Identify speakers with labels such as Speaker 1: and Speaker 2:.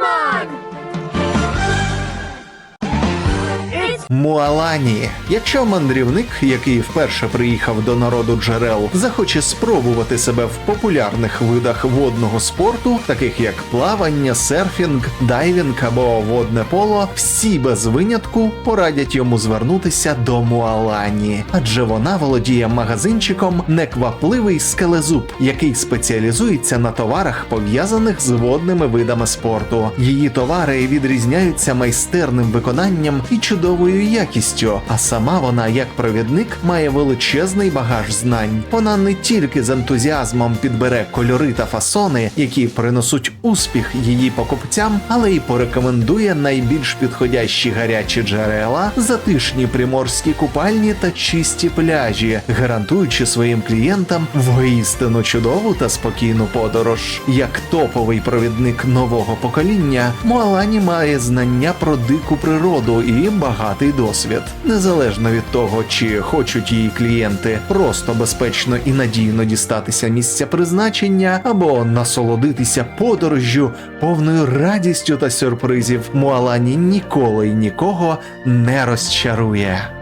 Speaker 1: Cinema!
Speaker 2: Муалані. Якщо мандрівник, який вперше приїхав до народу джерел, захоче спробувати себе в популярних видах водного спорту, таких як плавання, серфінг, дайвінг або водне поло, всі без винятку порадять йому звернутися до Муалані, адже вона володіє магазинчиком Неквапливий скелезуб, який спеціалізується на товарах, пов'язаних з водними видами спорту. Її товари відрізняються майстерним виконанням і чудовою якістю. А сама вона, як провідник, має величезний багаж знань. Вона не тільки з ентузіазмом підбере кольори та фасони, які принесуть успіх її покупцям, але й порекомендує найбільш підходящі гарячі джерела, затишні приморські купальні та чисті пляжі, гарантуючи своїм клієнтам воістину чудову та спокійну подорож. Як топовий провідник нового покоління, Муалані має знання про дику природу і багатий досвід. Незалежно від того, чи хочуть її клієнти просто безпечно і надійно дістатися місця призначення, або насолодитися подорожжю повною радістю та сюрпризів, Муалані ніколи й нікого не розчарує.